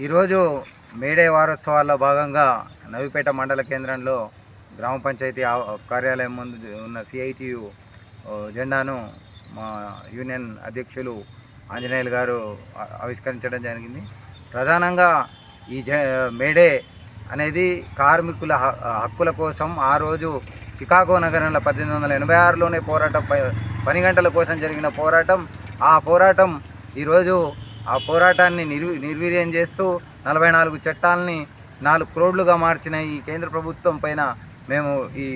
ఈరోజు మేడే వారోత్సవాల్లో భాగంగా నవిపేట మండల కేంద్రంలో గ్రామ పంచాయతీ కార్యాలయం ముందు ఉన్న సిఐటియు జెండాను మా యూనియన్ అధ్యక్షులు ఆంజనేయులు గారు ఆవిష్కరించడం జరిగింది. ప్రధానంగా ఈ మేడే అనేది కార్మికుల హ- హక్కుల కోసం ఆ రోజు చికాగో నగరంలో పద్దెనిమిది వందల ఎనభై ఆరులోనే పోరాటం పని గంటల కోసం జరిగిన పోరాటం. ఆ పోరాటం ఈరోజు ఆ పోరాటాన్ని నిర్వి నిర్వీర్యం చేస్తూ నలభై నాలుగు చట్టాలని నాలుగు క్రోడ్లుగా మార్చిన ఈ కేంద్ర ప్రభుత్వం పైన మేము ఈ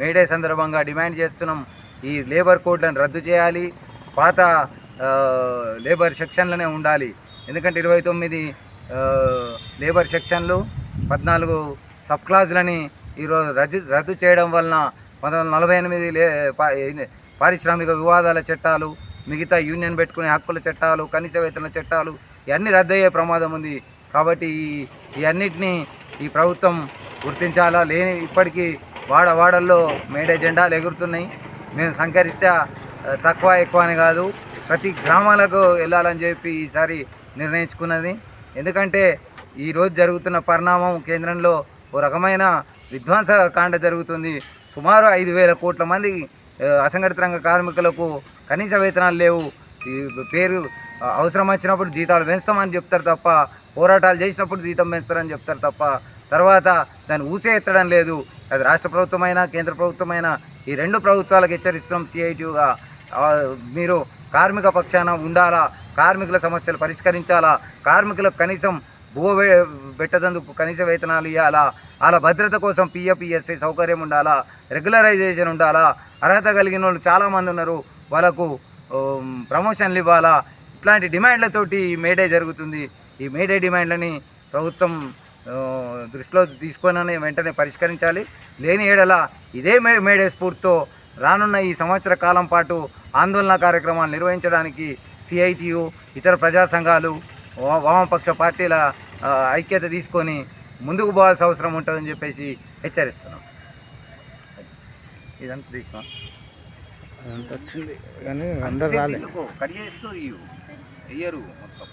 మేడే సందర్భంగా డిమాండ్ చేస్తున్నాం. ఈ లేబర్ కోడ్లను రద్దు చేయాలి. పాత లేబర్ సెక్షన్లనే ఉండాలి. ఎందుకంటే ఇరవై తొమ్మిది లేబర్ సెక్షన్లు పద్నాలుగు సబ్ క్లాజులని ఈరోజు రద్దు రద్దు చేయడం వలన పంతొమ్మిది వందల నలభై ఎనిమిది లే పారిశ్రామిక వివాదాల చట్టాలు మిగతా యూనియన్ పెట్టుకునే హక్కుల చట్టాలు కనీస వేతన చట్టాలు ఇవన్నీ రద్దయ్యే ప్రమాదం ఉంది. కాబట్టి ఈ ఈ ఈ ప్రభుత్వం గుర్తించాలా? లేని ఇప్పటికీ వాడ వాడల్లో మేడే జెండాలు ఎగురుతున్నాయి. మేము సంఖ్యారీత్యా తక్కువ ఎక్కువ అని కాదు ప్రతి గ్రామాలకు వెళ్ళాలని చెప్పి ఈసారి నిర్ణయించుకున్నది. ఎందుకంటే ఈరోజు జరుగుతున్న పరిణామం కేంద్రంలో ఓ రకమైన విధ్వంస కాండ జరుగుతుంది. సుమారు ఐదు వేల కోట్ల మంది అసంఘటిత రంగ కార్మికులకు కనీస వేతనాలు లేవు. ఈ పేరు అవసరం వచ్చినప్పుడు జీతాలు పెంచుతామని చెప్తారు తప్ప పోరాటాలు చేసినప్పుడు జీతం పెంచుతారని చెప్తారు తప్ప తర్వాత దాన్ని ఊసే ఎత్తడం లేదు. అది రాష్ట్ర ప్రభుత్వమైనా కేంద్ర ప్రభుత్వమైనా ఈ రెండు ప్రభుత్వాలకు హెచ్చరిస్తున్నాం సిఐటియుగా మీరు కార్మిక పక్షాన ఉండాలా? కార్మికుల సమస్యలు పరిష్కరించాలా? కార్మికులకు కనీసం భూ పెట్టదందుకు కనీస వేతనాలు ఇవ్వాలా? వాళ్ళ భద్రత కోసం పిఎఫ్ఈఎస్ఐ సౌకర్యం ఉండాలా? రెగ్యులరైజేషన్ ఉండాలా? అర్హత కలిగిన వాళ్ళు చాలామంది ఉన్నారు. వాళ్ళకు ప్రమోషన్లు ఇవ్వాలా? ఇట్లాంటి డిమాండ్లతోటి ఈ మేడే జరుగుతుంది. ఈ మేడే డిమాండ్లని ప్రభుత్వం దృష్టిలో తీసుకొని వెంటనే పరిష్కరించాలి. లేని ఏడల ఇదే మే మేడే స్ఫూర్తితో రానున్న ఈ సంవత్సర కాలం పాటు ఆందోళన కార్యక్రమాలు నిర్వహించడానికి సిఐటియు ఇతర ప్రజా సంఘాలు వా- వామపక్ష పార్టీల ఐక్యత తీసుకొని ముందుకు పోవాల్సిన అవసరం ఉంటుందని చెప్పేసి హెచ్చరిస్తున్నాం. ఇదంతా తీసుకున్నాం అదంతా వచ్చింది. కానీ అందరు రాలే. కడిగేస్తూ ఇయ్యరు. మొత్తం.